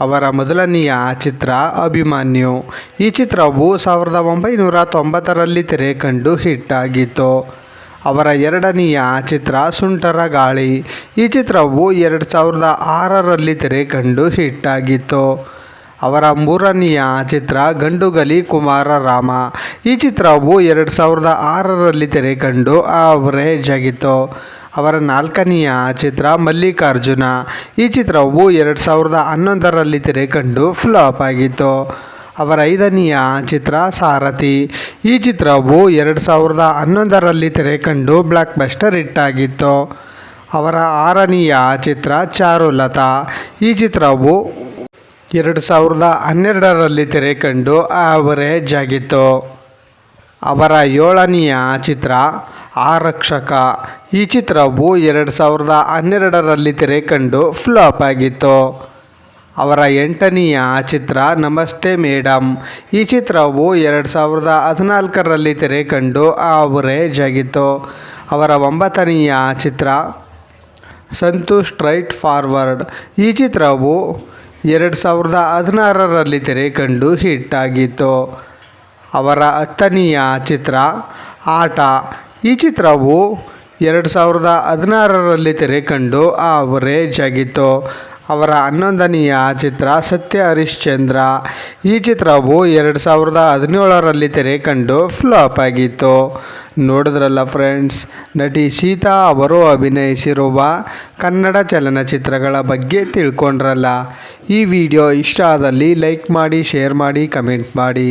ಅವರ ಮೊದಲನೆಯ ಚಿತ್ರ ಅಭಿಮನ್ಯು. ಈ ಚಿತ್ರವು ಸಾವಿರದ ಒಂಬೈನೂರ ತೊಂಬತ್ತರಲ್ಲಿ ತೆರೆ ಕಂಡು ಹಿಟ್ ಆಗಿತ್ತು. ಅವರ ಎರಡನೆಯ ಚಿತ್ರ ಸುಂಟರ ಗಾಳಿ. ಈ ಚಿತ್ರವು ಎರಡು ಸಾವಿರದ ಆರರಲ್ಲಿ ತೆರೆ ಕಂಡು ಹಿಟ್ ಆಗಿತ್ತು. ಅವರ ಮೂರನೆಯ ಚಿತ್ರ ಗಂಡುಗಲಿ ಕುಮಾರ ರಾಮ. ಈ ಚಿತ್ರವು ಎರಡು ಸಾವಿರದ ಆರರಲ್ಲಿ ತೆರೆ ಕಂಡು ಅವರೇಜ್ ಆಗಿತ್ತು. ಅವರ ನಾಲ್ಕನೆಯ ಚಿತ್ರ ಮಲ್ಲಿಕಾರ್ಜುನ. ಈ ಚಿತ್ರವು ಎರಡು ಸಾವಿರದ ಹನ್ನೊಂದರಲ್ಲಿ ತೆರೆ ಕಂಡು ಫ್ಲಾಪ್ ಆಗಿತ್ತು. ಅವರ ಐದನೆಯ ಚಿತ್ರ ಸಾರಥಿ. ಈ ಚಿತ್ರವು ಎರಡು ಸಾವಿರದ ಹನ್ನೊಂದರಲ್ಲಿ ತೆರೆಕಂಡು ಬ್ಲಾಕ್ ಬಸ್ಟರ್ ಹಿಟ್ ಆಗಿತ್ತು. ಅವರ ಆರನೆಯ ಚಿತ್ರ ಚಾರುಲತಾ. ಈ ಚಿತ್ರವು ಎರಡು ಸಾವಿರದ ಹನ್ನೆರಡರಲ್ಲಿ ತೆರೆ ಕಂಡು ಆವರೇಜ್ ಆಗಿತ್ತು. ಅವರ ಏಳನೆಯ ಚಿತ್ರ ಆರಕ್ಷಕ. ಈ ಚಿತ್ರವು ಎರಡು ಸಾವಿರದ ಹನ್ನೆರಡರಲ್ಲಿ ತೆರೆ ಕಂಡು ಫ್ಲಾಪ್ ಆಗಿತ್ತು. ಅವರ ಎಂಟನೆಯ ಚಿತ್ರ, ನಮಸ್ತೆ ಮೇಡಮ್ ಈ ಚಿತ್ರವು ಎರಡು ಸಾವಿರದ ಹದಿನಾಲ್ಕರಲ್ಲಿ ತೆರೆ ಕಂಡು ಆವರೇಜ್ ಆಗಿತ್ತು ಅವರ ಒಂಬತ್ತನೆಯ ಚಿತ್ರ ಸಂತೋಷ್ ಸ್ಟ್ರೈಟ್ ಫಾರ್ವರ್ಡ್. ಈ ಚಿತ್ರವು ಎರಡು ಸಾವಿರದ ಹದಿನಾರರಲ್ಲಿ ತೆರೆ ಕಂಡು ಹಿಟ್ ಆಗಿತ್ತು. ಅವರ ಹತ್ತನೆಯ ಚಿತ್ರ, ಆಟ. ಈ ಚಿತ್ರವು ಎರಡು ಸಾವಿರದ ಹದಿನಾರರಲ್ಲಿ ತೆರೆ ಕಂಡು ಆವರೇಜ್ ಆಗಿತ್ತು ಅವರ ಹನ್ನೊಂದನೆಯ ಚಿತ್ರ ಸತ್ಯ ಹರಿಶ್ಚಂದ್ರ. ಈ ಚಿತ್ರವು ಎರಡು ಸಾವಿರದ ಹದಿನೇಳರಲ್ಲಿ ತೆರೆ ಕಂಡು ಫ್ಲಾಪ್ ಆಗಿತ್ತು. ನೋಡಿದ್ರಲ್ಲ ಫ್ರೆಂಡ್ಸ್, ನಟಿ ಸೀತಾ ಅವರು ಅಭಿನಯಿಸಿರುವ ಕನ್ನಡ ಚಲನಚಿತ್ರಗಳ ಬಗ್ಗೆ ತಿಳ್ಕೊಂಡ್ರಲ್ಲ. ಈ ವಿಡಿಯೋ ಇಷ್ಟ ಆದಲ್ಲಿ ಲೈಕ್ ಮಾಡಿ, ಶೇರ್ ಮಾಡಿ, ಕಮೆಂಟ್ ಮಾಡಿ.